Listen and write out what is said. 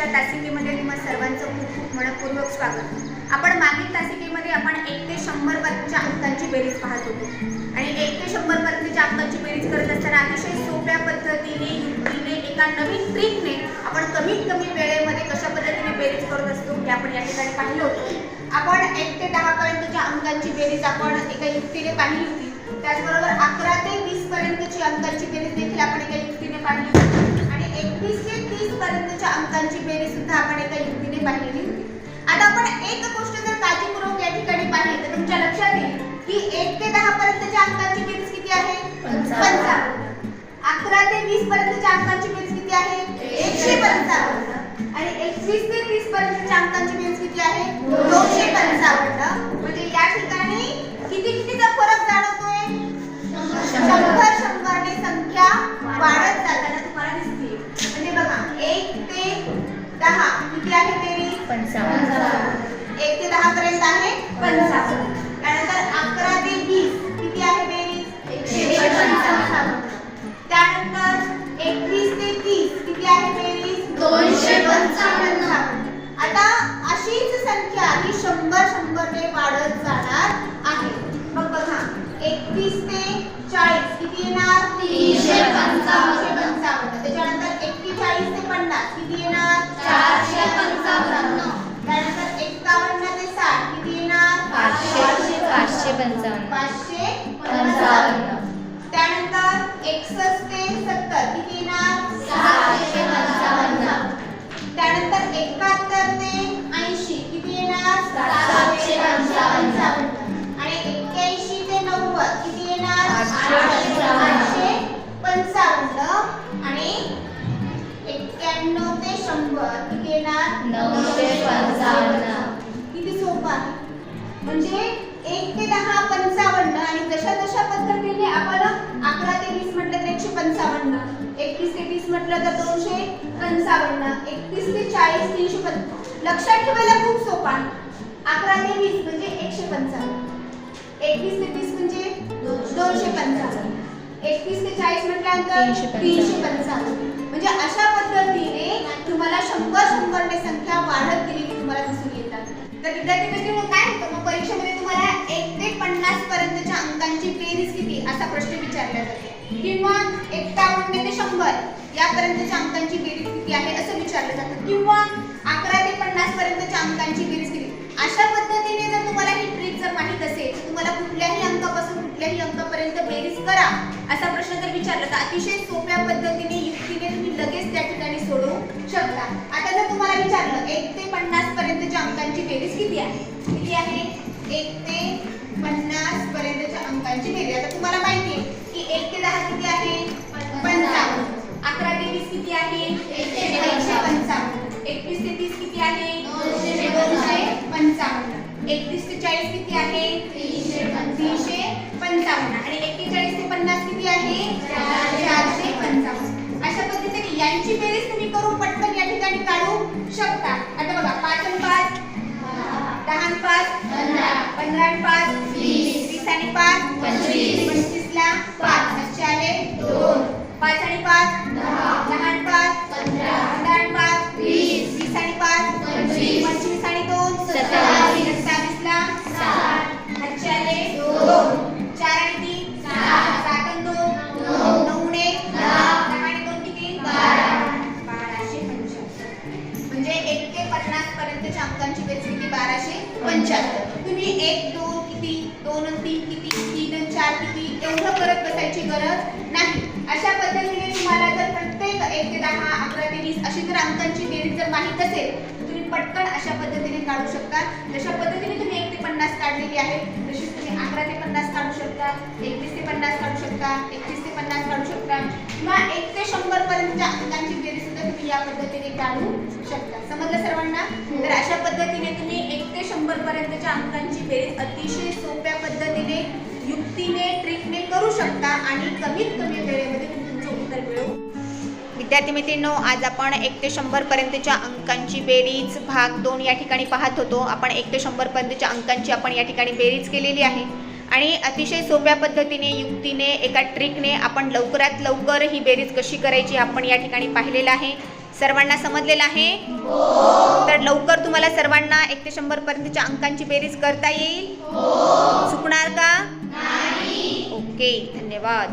आजच्या तासिकेमध्ये तुम्हा सर्वांचं खूप खूप मनपूर्वक स्वागत. आपण मागील तासिकेमध्ये आपण एक ते शंभर पर्यंतच्या अंकांची बेरीज पाहत होतो. आणि एक ते शंभर पर्यंतच्या अंकांची बेरीज करत असताना अतिशय सोप्या पद्धतीने युक्तीने एका नवीन ट्रिकने आपण कमीत कमी वेळेमध्ये कशा पद्धतीने बेरीज करत असतो हे आपण या ठिकाणी पाहिलं होतं. आपण एक ते दहा पर्यंतच्या अंकांची बेरीज आपण एका युक्तीने पाहिली होती. त्याचबरोबर अकरा ते वीस पर्यंतची अंकांची बेरीज देखील आपण एका युक्तीने पाहिली होती. आणि एकवीस ते पर्यंतच्या बेरी सुद्धा आपण एका युक्तीने पाहिलेली होती आता आपण एक गोष्ट जर काळजीपूर्वक या ठिकाणी पाहिली तर तुमच्या लक्षात येईल की एक ते दहा पर्यंतच्या शंभरने वाढत जाणार आहे. मग बघा एकवीस ते चाळीस किती येणार? तीनशे पंचावन्न. त्याच्यानंतर एक्केचाळीस ते पन्नास किती येणार? चारशे पंचावन्न. त्यानंतर एक्कावन्न ते साठ किती येणार? पाचशे. पाचशे पंचावन्न. पाचशे पंचावन्न. त्यानंतर एकसष्ट ते सत्तर किती येणार? सहाशे पंचावन्न. त्यानंतर एकाहत्तर एक ते दहा पंचावन्न. आणि जशा जशा पद्धतीने आपण अकरा ते वीस म्हटलं तर एकशे पंचावन्न. एकवीस ते तीस म्हटलं तर दोनशे पंचावन्न. एकतीस ते चाळीस तीनशे पंचावन्न लक्षात ठेवायला खूप सोपं. अकरा ते वीस म्हणजे एकशे पंचावन्न. एकवीस ते तीस म्हणजे दोनशे पंचावन्न. एकवीस ते चाळीस म्हटल्यानंतर. तीनशे पंचावन्न. म्हणजे अशा पद्धतीने तुम्हाला शंभर शंभरने संख्या वाढत गेलेली तुम्हाला दिसून येतात. तर विद्यार्थी काय होतं किंवा एक्कावन्न म्हणजे ते शंभर. यापर्यंतच्या अंकांची बेरीज किती आहे असं विचारलं जातं. किंवा अकरा ते पन्नास पर्यंतच्या अंकांची बेरीज किती? अशा पद्धतीने जर तुम्हाला ही ट्रिक जर माहीत असेल तर तुम्हाला कुठल्याही अंकापासून कुठल्याही अंकापर्यंत बेरीज करा असा प्रश्न जर विचारला तर अतिशय सोप्या पद्धतीने युक्तीने तुम्ही लगेच त्या ठिकाणी सोडवू शकता. आता जर तुम्हाला विचारलं एक ते पन्नास पर्यंतच्या अंकांची बेरीज किती आहे? किती आहे? एक ते पन्नास. आणि एक्केचाळीस ते पन्नास किती आहे चारशे. पंचावन्न अशा पद्धतीने यांची बेरीज तुम्ही करून पटकन या ठिकाणी काढू शकता आता बघा पाच आणि पाच दहा आणि पाच पंधरा. आणि पाच वीस. वीस आणि पाच पंचवीस. पंचवीसला पाच असे आले दोन. पाच आणि पाच दहा. आणि पाच पंधरा. आणि पाच वीस. वीस आणि पाच पंचवीस. पंचवीस आणि दोन सत्तावीस. सत्तावीसला सात. असे आले दोन. त्याच्या अंकांची बेरीज किती बाराशे पंच्याहत्तर. तुम्ही एक दोन किती दोन तीन किती तीन चार किती एवढं करत बसायची गरज नाही. अशा पद्धतीने तुम्हाला जर प्रत्येक एक ते दहा अकरा ते वीस अशी जर अंकांची बेरीज जर माहीत असेल तर तुम्ही पटकन अशा पद्धतीने काढू शकता. जशा पद्धतीने तुम्ही एक ते पन्नास काढलेली आहे तशीच तुम्ही अकरा ते पन्नास काढू शकता एकवीस ते पन्नास काढू शकता एकवीस ते पन्नास काढू शकता किंवा एक ते शंभर पर्यंतच्या अंकांची बेरीज सुद्धा तुम्ही या पद्धतीने काढू शकता. समजलं पर्यंतच्या अंकांची बेरीज अतिशय सोप्या पद्धतीने युक्तीने ट्रिकने करू शकता आणि कमीत कमी वेळेमध्ये तुमचं उत्तर मिळवू विद्यार्थी मित्रांनो आज आपण एक ते शंभर पर्यंतच्या अंकांची बेरीज भाग दोन या ठिकाणी पाहत होतो. आपण एक ते शंभर पर्यंतच्या अंकांची आपण या ठिकाणी बेरीज केलेली आहे. आणि अतिशय सोप्या पद्धतीने युक्तीने एका ट्रिकने आपण लवकरात लवकर ही बेरीज कशी करायची आपण या ठिकाणी पाहिलेलं आहे. सर्वांना समजलेलं आहे? तर लवकर तुम्हाला सर्वांना एक ते शंभर पर्यंतच्या अंकांची बेरीज करता येईल. चुकणार का? ओके धन्यवाद.